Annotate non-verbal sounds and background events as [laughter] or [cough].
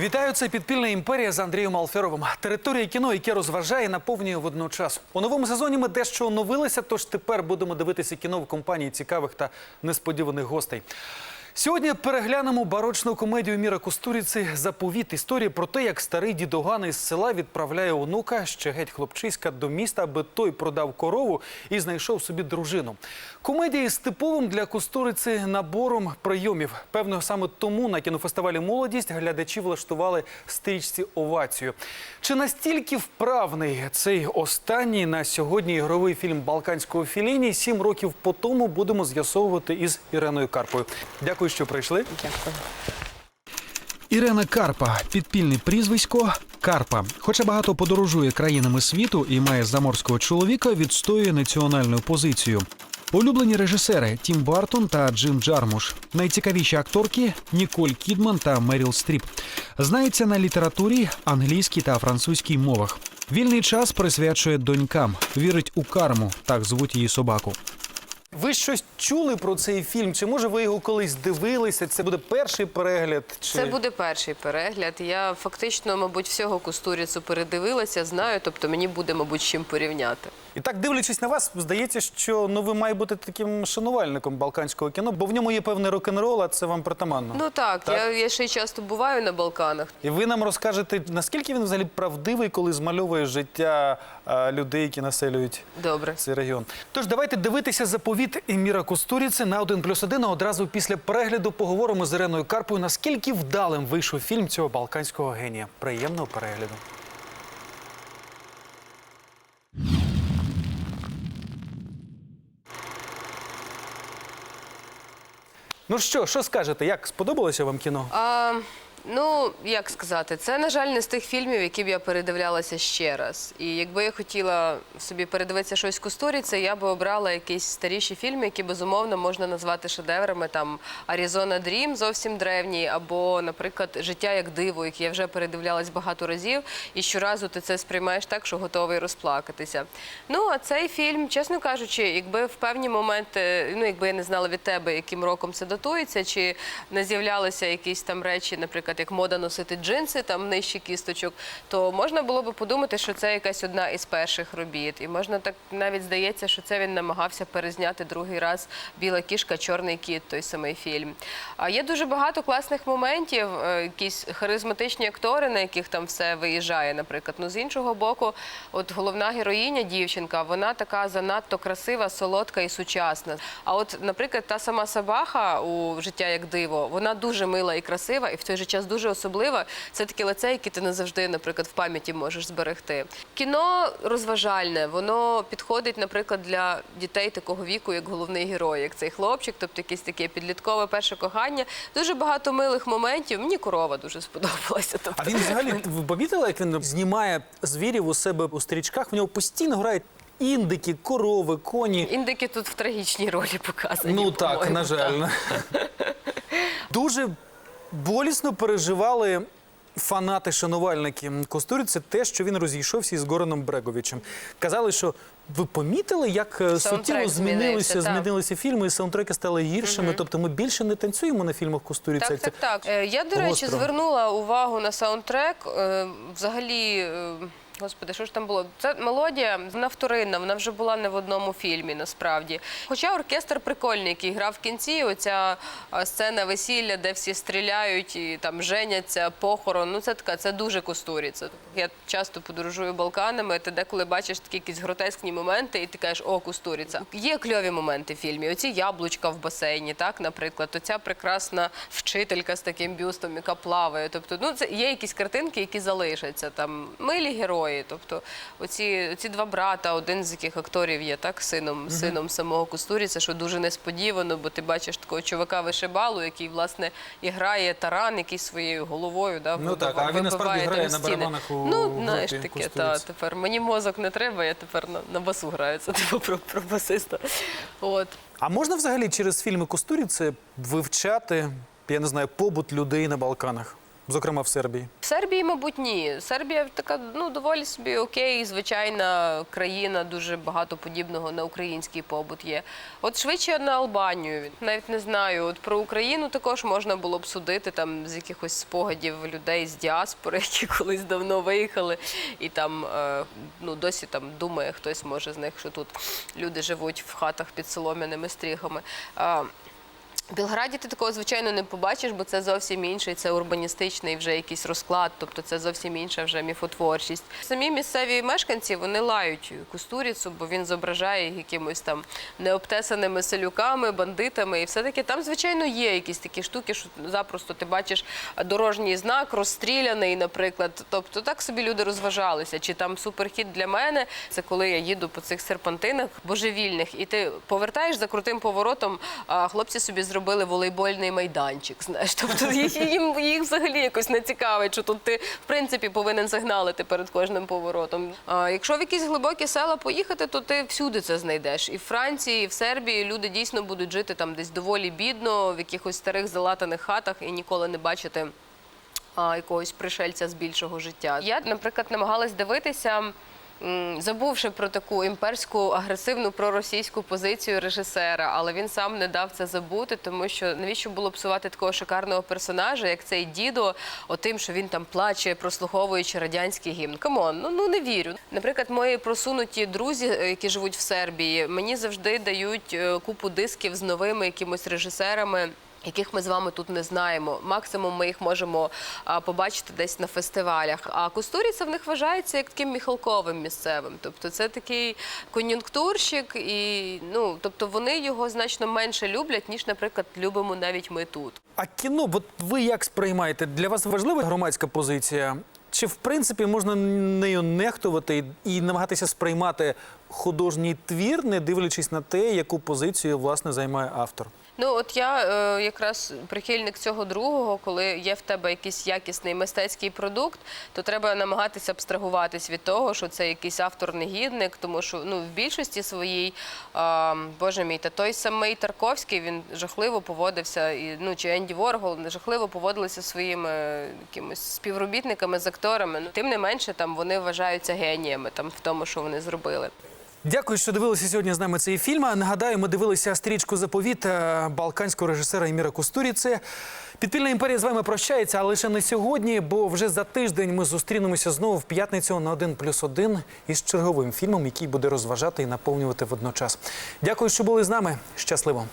Вітаю, це підпільна імперія з Андрієм Алферовим. Територія кіно, яке розважає, наповнює водночас. У новому сезоні ми дещо оновилися, тож тепер будемо дивитися кіно в компанії цікавих та несподіваних гостей. Сьогодні переглянемо барочну комедію Міра Кустуріці Заповіт. Історія про те, як старий дідоган із села відправляє онука ще геть хлопчиська до міста, аби той продав корову і знайшов собі дружину. Комедія з типовим для Кустуриці набором прийомів. Певно, саме тому на кінофестивалі Молодість глядачі влаштували стрічці овацію. Чи настільки вправний цей останній на сьогодні ігровий фільм Балканського філіні сім років по тому будемо з'ясовувати із Іреною Карпою. Дякую, що прийшли. Дякую. Ірена Карпа підпільне прізвисько Карпа. Хоча багато подорожує країнами світу і має заморського чоловіка, відстоює національну позицію. Улюблені режисери Тім Бартон та Джим Джармуш. Найцікавіші акторки Ніколь Кідман та Меріл Стріп. Знається на літературі, англійській та французькій мовах. Вільний час присвячує донькам. Вірить у карму, так звуть її собаку. Ви щось чули про цей фільм? Чи може ви його колись дивилися? Це буде перший перегляд? Чи... Це буде перший перегляд. Я фактично, мабуть, всього Кустуріцу передивилася, знаю, тобто мені буде, мабуть, чим порівняти. І так, дивлячись на вас, здається, що ну ви має бути таким шанувальником балканського кіно, бо в ньому є певний рок-н-рол, а це вам притаманно. Ну так, Так? Я, я ще й часто буваю на Балканах. І ви нам розкажете, наскільки він взагалі правдивий, коли змальовує життя а, людей, які населюють Добре. цей регіон. Тож давайте дивитися заповіт Еміра Кустуріці на 1 плюс 1. Одразу після перегляду поговоримо з Іреною Карпою, наскільки вдалим вийшов фільм цього балканського генія. Приємного перегляду. Ну що, що скажете? Як сподобалося вам кіно? А, ну, як сказати, це, на жаль, не з тих фільмів, які б я передивлялася ще раз. І якби я хотіла собі передивитися щось Кустуріці, я би обрала якісь старіші фільми, які безумовно можна назвати шедеврами. Там Аризона Дрім зовсім древній, або, наприклад, Життя як диво, який я вже передивлялась багато разів, і щоразу ти це сприймаєш так, що готовий розплакатися. Ну, а цей фільм, чесно кажучи, якби в певні моменти, ну якби я не знала від тебе, яким роком це датується, чи не з'являлися якісь там речі, наприклад, як мода носити джинси, там нижче кісточок, то можна було би подумати, що це якась одна із перших робіт. І можна так навіть здається, що це він намагався перезняти другий раз Біла кішка, чорний кіт, той самий фільм. А є дуже багато класних моментів, е, якісь харизматичні актори, на яких там все виїжджає, наприклад. Ну з іншого боку, от головна героїня, дівчинка, вона така занадто красива, солодка і сучасна. А от, наприклад, та сама Сабаха у життя як диво, вона дуже мила і красива, і в той же час дуже особлива. Це таке лице, яке ти не завжди, наприклад, в пам'яті можеш зберегти. Кіно розважальне, воно підходить, наприклад, для дітей такого віку, як головний герой, як цей хлопчик, тобто якесь таке підліткове перше кохання. Дуже багато милих моментів. Мені корова дуже сподобалася. Тобто, А він взагалі [laughs] ви помітили, як він знімає звірів у себе у стрічках? В нього постійно грають індики, корови, коні. індики тут в трагічній ролі показані. Ну так, на жаль. Дуже болісно переживали. Фанати, шанувальники Костуриці те, що він розійшовся із Гораном Бреговичем. Казали, що ви помітили, як е, суттєво змінилися, змінився, так. змінилися фільми, і саундтреки стали гіршими. Тобто ми більше не танцюємо на фільмах Костуріця. Так, як це так, так. Е, Я, до речі, гостро. звернула увагу на саундтрек. Е, Взагалі. е, Господи, що ж там було? Це мелодія, вона вторинна, вона вже була не в одному фільмі, насправді. Хоча оркестр прикольний, який грав в кінці, оця сцена весілля, де всі стріляють і там женяться, похорон. Ну це така, це дуже кустуріться. Я часто подорожую Балканами, ти деколи бачиш такі якісь гротескні моменти, і ти кажеш, о, кустуріця. Є кльові моменти в фільмі. Оці яблучка в басейні, так, наприклад, оця прекрасна вчителька з таким бюстом, яка плаває. Тобто, ну це є якісь картинки, які залишаться там. Милі герої. Тобто, оці, оці два брата, один з яких акторів є так, сином, сином самого Кустуріця, що дуже несподівано, бо ти бачиш такого чувака вишибалу, який власне і грає таран, який своєю головою да, Ну так, а він насправді грає на барабанах у Ну, знаєш таке, та, тепер мені мозок не треба, я тепер на, на басу граю. Це типу про, про басиста. От. А можна взагалі через фільми Кустуріці вивчати, я не знаю, побут людей на Балканах? Зокрема в Сербії? В Сербії, мабуть, ні. Сербія така ну доволі собі окей, звичайна країна, дуже багато подібного на український побут є. От швидше на Албанію. Навіть не знаю. От про Україну також можна було б судити там з якихось спогадів людей з діаспори, [laughs] які колись давно виїхали, і там е, ну досі там думає хтось може з них, що тут люди живуть в хатах під солом'яними стріхами. В Білграді ти такого звичайно не побачиш, бо це зовсім інший, це урбаністичний вже якийсь розклад, тобто це зовсім інша вже міфотворчість. Самі місцеві мешканці вони лають Кустуріцу, бо він зображає їх якимось там необтесаними селюками, бандитами. І все-таки там, звичайно, є якісь такі штуки, що запросто ти бачиш дорожній знак розстріляний, наприклад. Тобто так собі люди розважалися. Чи там суперхід для мене це коли я їду по цих серпантинах божевільних, і ти повертаєш за крутим поворотом, а хлопці собі зробили волейбольний майданчик. Знаєш, тобто їм їх взагалі якось не цікавить, що тут ти в принципі повинен сигналити перед кожним поворотом. А якщо в якісь глибокі села поїхати, то ти всюди це знайдеш. І в Франції, і в Сербії люди дійсно будуть жити там десь доволі бідно, в якихось старих залатаних хатах і ніколи не бачити а, якогось пришельця з більшого життя. Я, наприклад, намагалась дивитися. Забувши про таку імперську агресивну проросійську позицію режисера, але він сам не дав це забути, тому що навіщо було псувати такого шикарного персонажа, як цей дідо, отим, що він там плаче, прослуховуючи радянський гімн. Камон, ну ну не вірю. Наприклад, мої просунуті друзі, е, які живуть в Сербії, мені завжди дають е, купу дисків з новими якимось режисерами яких ми з вами тут не знаємо. Максимум ми їх можемо а, побачити десь на фестивалях. А Кустуріця в них вважається як таким міхалковим місцевим. Тобто це такий кон'юнктурщик, і ну тобто вони його значно менше люблять, ніж, наприклад, любимо навіть ми тут. А кіно, от ви як сприймаєте? Для вас важлива громадська позиція? Чи в принципі можна нею нехтувати і, намагатися сприймати художній твір, не дивлячись на те, яку позицію власне займає автор? Ну от я е, якраз прихильник цього другого, коли є в тебе якийсь якісний мистецький продукт, то треба намагатися абстрагуватись від того, що це якийсь автор-негідник, тому що ну в більшості своїй, а, боже мій, та той самий Тарковський він жахливо поводився, і ну чи Енді Воргол жахливо поводилися своїми якимось співробітниками з акторами. Ну тим не менше, там вони вважаються геніями там в тому, що вони зробили. Дякую, що дивилися сьогодні з нами цей фільм. Нагадаю, ми дивилися стрічку заповіт е, балканського режисера Еміра Кустуріце. Підпільна імперія з вами прощається, але лише не сьогодні, бо вже за тиждень ми зустрінемося знову в п'ятницю на 1 плюс 1 із черговим фільмом, який буде розважати і наповнювати водночас. Дякую, що були з нами. Щасливо!